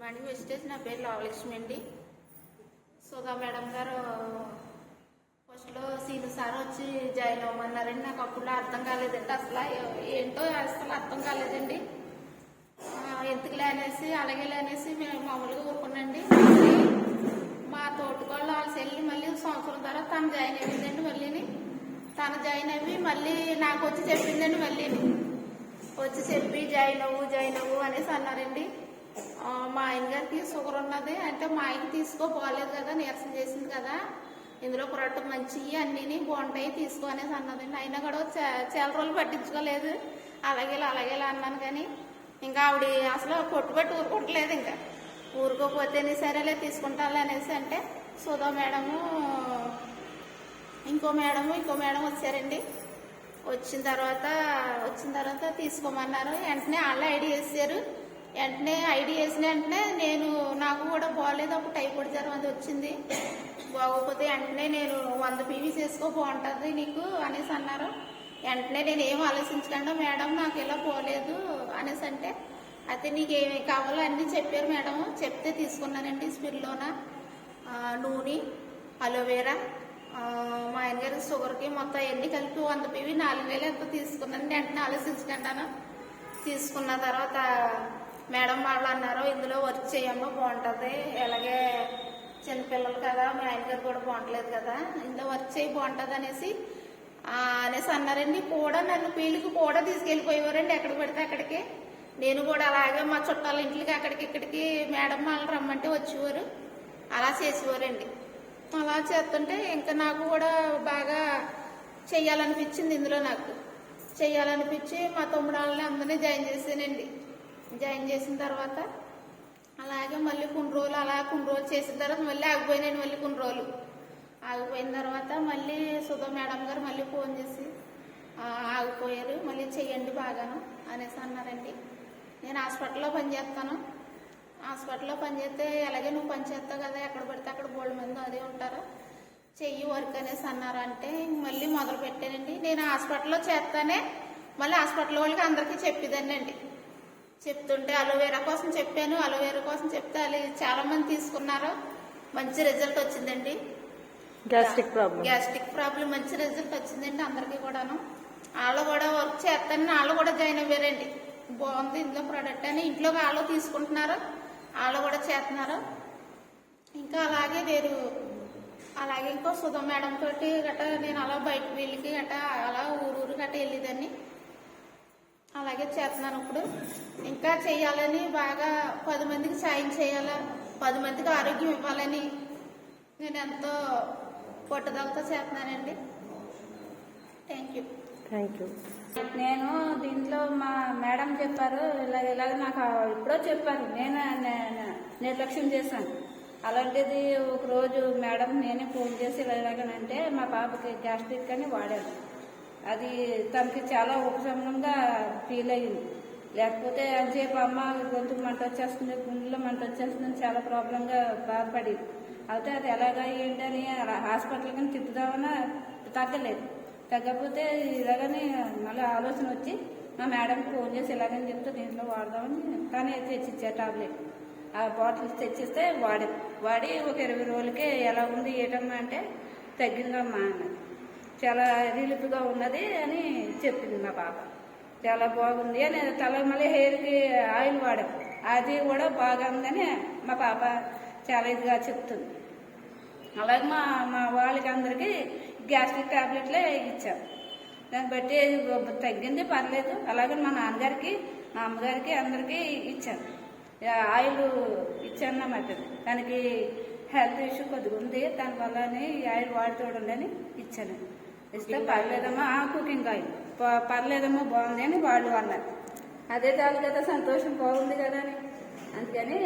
Morning వెజిటేజ్ నా పేరు లావలక్ష్మి అండి. సుధా మేడం గారు ఫస్ట్లో సీను సార్ వచ్చి జాయిన్ అవ్వమన్నారండి. నాకు అప్పుడు అర్థం కాలేదండి. అసలు ఏంటో అసలు అర్థం కాలేదండి. ఆ, ఎందుకులే అనేసి అలాగే అనేసి మేము మామూలుగా ఊరుకున్నాండి మా తోటకోళ్ళు వాళ్ళ చెల్లి మళ్ళీ సంవత్సరం తర్వాత తను జాయిన్ అయ్యిందండి మళ్ళీని. తను జాయిన్ అయ్యి మళ్ళీ నాకు వచ్చి చెప్పిందండి మళ్ళీని. వచ్చి చెప్పి జాయిన్ అవ్వు జాయిన్ అవ్వు అనేసి అన్నారండి. మా ఆయన గారికి షుగర్ ఉన్నది. అంటే మా ఆయన తీసుకో బాగాలేదు కదా నీరసం చేసింది కదా. ఇందులో ప్రొడక్ట్ మంచివి అన్నీ బాగుంటాయి తీసుకో అనేసి అన్నదండి అయినా కూడా చాలా రోజులు పట్టించుకోలేదు. అలాగే అలాగే అన్నాను కానీ ఇంకా ఆవిడ అసలు కొట్టుబట్టి ఊరుకోవట్లేదు ఇంకా. ఊరుకోపోతేనే సరేలే తీసుకుంటాలే అనేసి అంటే సుధా మేడము ఇంకో మేడము ఇంకో మేడం వచ్చారండి. వచ్చిన తర్వాత వచ్చిన తర్వాత తీసుకోమన్నారు. వెంటనే వాళ్ళు ఐడి వేసారు. వెంటనే ఐడి వేసిన వెంటనే నేను నాకు కూడా బాగోలేదు అప్పుడు టైఫాయిడ్ జ్వరం అది వచ్చింది. బాగోకపోతే వెంటనే నేను వంద పీవీ చేసుకో బాగుంటుంది నీకు అనేసి అన్నారు. వెంటనే నేను ఏం ఆలోచించకుండా మేడం నాకు ఇలా పోలేదు అనేసి అంటే అయితే నీకు ఏమి కావాలో అన్నీ చెప్పారు మేడం. చెప్తే తీసుకున్నానండి స్పిల్లోన నూనె అలోవేరా మా ఆయన గారి షుగర్కి మొత్తం ఎన్ని కలిపి వంద పీవీ నాలుగు వేలు ఎంత తీసుకున్నాను. వెంటనే ఆలోచించుకుంటాను తీసుకున్న తర్వాత మేడం వాళ్ళు అన్నారు ఇందులో వర్క్ చేయమ్మా బాగుంటుంది. అలాగే చిన్నపిల్లలు కదా మీ ఆయన గారు కూడా బాగుంటలేదు కదా ఇందులో వర్క్ చేయి బాగుంటుంది అనేసి అనేసి అన్నారండి. కూడా నన్ను పీలికి కూడా తీసుకెళ్ళిపోయేవారండి. ఎక్కడ పెడితే అక్కడికి. నేను కూడా అలాగే మా చుట్టాల ఇంట్లోకి అక్కడికి ఇక్కడికి మేడం వాళ్ళు రమ్మంటే వచ్చేవారు. అలా చేసేవారండి. అలా చేస్తుంటే ఇంకా నాకు కూడా బాగా చెయ్యాలనిపించింది ఇందులో నాకు. చెయ్యాలనిపించి మా తమ్ముడు వాళ్ళని అందరినీ జాయిన్ చేశానండి. జాయిన్ చేసిన తర్వాత అలాగే మళ్ళీ కొన్ని రోజులు అలా కొన్ని రోజులు చేసిన తర్వాత మళ్ళీ ఆగిపోయినాను మళ్ళీ కొన్ని రోజులు. ఆగిపోయిన తర్వాత మళ్ళీ సుధా మేడం గారు మళ్ళీ ఫోన్ చేసి ఆగిపోయారు మళ్ళీ చెయ్యండి బాగాను అనేసి అన్నారండి. నేను హాస్పిటల్లో పనిచేస్తాను. హాస్పిటల్లో పనిచేస్తే ఎలాగే నువ్వు పనిచేస్తావు కదా ఎక్కడ పడితే అక్కడ బోల్డ్ మంది అదే ఉంటారు? చెయ్యి వర్క్ అనేసి అన్నారు. అంటే మళ్ళీ మొదలు పెట్టానండి నేను హాస్పిటల్లో చేస్తానే మళ్ళీ హాస్పిటల్ వాళ్ళకి అందరికీ చెప్పేదాన్నండి. చెప్తుంటే అలోవేరా కోసం చెప్పాను అలోవేరా కోసం చెప్తే అది చాలా మంది తీసుకున్నారు. మంచి రిజల్ట్ వచ్చిందండి. గ్యాస్ట్రిక్ ప్రాబ్లం గ్యాస్ట్రిక్ ప్రాబ్లం మంచి రిజల్ట్ వచ్చిందండి అందరికీ కూడాను. వాళ్ళు కూడా వర్క్ చేస్తానని వాళ్ళు కూడా జాయిన్ అయ్యారండి. బాగుంది ఇందులో ప్రోడక్ట్ అని. ఇంట్లో వాళ్ళు తీసుకుంటున్నారు వాళ్ళు కూడా చేస్తున్నారు. ఇంకా అలాగే వేరు అలాగే ఇంకో సుధా మేడం తోటి గట్రా నేను అలా బయట వెళ్ళి గట్రా అలా ఊరు ఊరు గట్రా వెళ్ళేదాన్ని. అలాగే చేస్తున్నాను ఇప్పుడు. ఇంకా చేయాలని బాగా పది మందికి సాయం చేయాలా పది మందికి ఆరోగ్యం ఇవ్వాలని నేను ఎంతో పట్టుదలతో చేస్తున్నానండి. థ్యాంక్ యూ థ్యాంక్ యూ నేను దీంట్లో మా మేడం చెప్పారు ఇలాగ ఇలాగ నాకు ఎప్పుడో చెప్పారు నేను నిర్లక్ష్యం చేశాను. అలాంటిది ఒక రోజు మేడం నేనే ఫోన్ చేసి ఇలా ఇలాగనంటే మా పాపకి గ్యాస్ట్రిక్ అని వాడాను. అది తనకి చాలా ఉపశమనంగా ఫీల్ అయింది. లేకపోతే అంతసేపు అమ్మ గొంతు మంట వచ్చేస్తుంది గుండెలో మంట వచ్చేస్తుంది చాలా ప్రాబ్లంగా బాధపడేది. అయితే అది ఎలాగా ఏంటని అలా హాస్పిటల్ కానీ తిప్పుదామన్నా తగ్గలేదు. తగ్గకపోతే ఇలాగని మళ్ళీ ఆలోచన వచ్చి మా మేడంకి ఫోన్ చేసి ఇలాగని చెప్తే దీంట్లో వాడదామని తనే తెచ్చిచ్చా టాబ్లెట్. ఆ బాటిల్స్ తెచ్చిస్తే వాడి. వాడి ఒక ఇరవై రోజులకే ఎలా ఉంది ఏటమ్మా అంటే తగ్గిందమ్మా అన్నది. చాలా రిలీఫ్గా ఉన్నది అని చెప్పింది మా పాప. చాలా బాగుంది అని తల మళ్ళీ హెయిర్కి ఆయిల్ వాడాం అది కూడా బాగా ఉందని మా పాప చాలా ఇదిగా చెప్తుంది. అలాగే మా మా వాళ్ళకి అందరికీ గ్యాస్ట్రిక్ టాబ్లెట్లే ఇచ్చాం దాన్ని బట్టి తగ్గింది పర్లేదు. అలాగే మా నాన్నగారికి మా అమ్మగారికి అందరికీ ఇచ్చాను ఆయిల్ ఇచ్చాను అన్నమాట దానికి హెల్త్ ఇష్యూ కొద్దిగా ఉంది దానివల్ల ఆయిల్ వాడుతూ అని ఇచ్చాను. ఇస్తే పర్లేదమ్మా ఆ కుకింగ్ ఆయిల్ పర్లేదమ్మా బాగుంది అని వాళ్ళు అన్నారు. అదే చాలు కదా సంతోషం బాగుంది కదా అని. అందుకని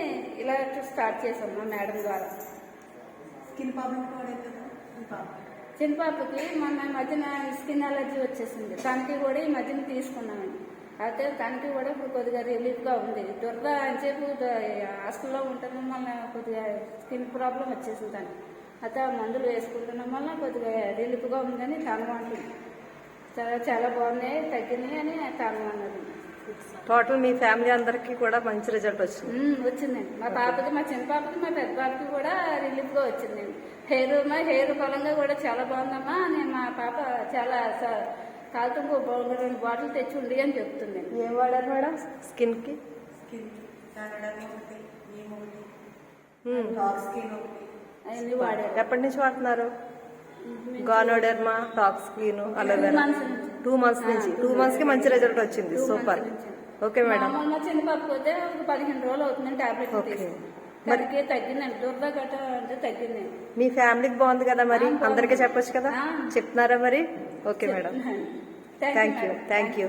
ఇలా స్టార్ట్ చేసాం మా మేడం ద్వారా. స్కిన్ ప్రాబ్లం చిన్న పాపకి మొన్న ఈ మధ్యన స్కిన్ అలర్జీ వచ్చేసింది. తనకి కూడా ఈ మధ్యన తీసుకున్నామండి. అయితే తనకి కూడా ఇప్పుడు కొద్దిగా రిలీఫ్గా ఉంది. దుర్గా అంతసేపు హాస్టల్లో ఉండటం వల్ల కొద్దిగా స్కిన్ ప్రాబ్లం వచ్చేసింది తనకి. అయితే ఆ మందులు వేసుకుంటున్నాం వల్ల కొద్దిగా రిలీఫ్గా ఉందని తను అంటుంది. చాలా చాలా బాగున్నాయి తగ్గినాయి అని తను అన్నది. టోటల్ మీ ఫ్యామిలీ అందరికీ కూడా మంచి రిజల్ట్ వచ్చింది. వచ్చిందండి మా పాపకి మా చిన్న పాపకి మా పెద్ద పాపకి కూడా రిలీఫ్గా వచ్చిందండి హెయిర్ మా హెయిర్ పరంగా కూడా చాలా బాగుందమ్మా నేను మా పాప చాలా కాలుతో రెండు బాటిల్ తెచ్చి ఉండి అని చెప్తుందండి ఏం వాడారు మేడం? స్కిన్కి స్కిన్ స్కిన్ ఒకటి. అవన్నీ వాడారు. ఎప్పటి నుంచి వాడుతున్నారు? గానోడెర్మా టాక్ స్కిన్ అలోవెరా months నుంచి. టూ మంత్స్ నుంచి. టూ మంత్స్కి మంచి రిజల్ట్ వచ్చింది. సూపర్ ఓకే మేడం మామూలు మా చిన్న పాపకి పోతే ఒక పదిహేను రోజులు అవుతుందండి టాబ్లెట్ మరికి తగ్గిందండి దుర్ద గట్ట అంటే తగ్గిందండి మీ ఫ్యామిలీకి బాగుంది కదా మరి? అందరికీ చెప్పొచ్చు కదా. చెప్తున్నారా మరి? Okay madam thank you thank you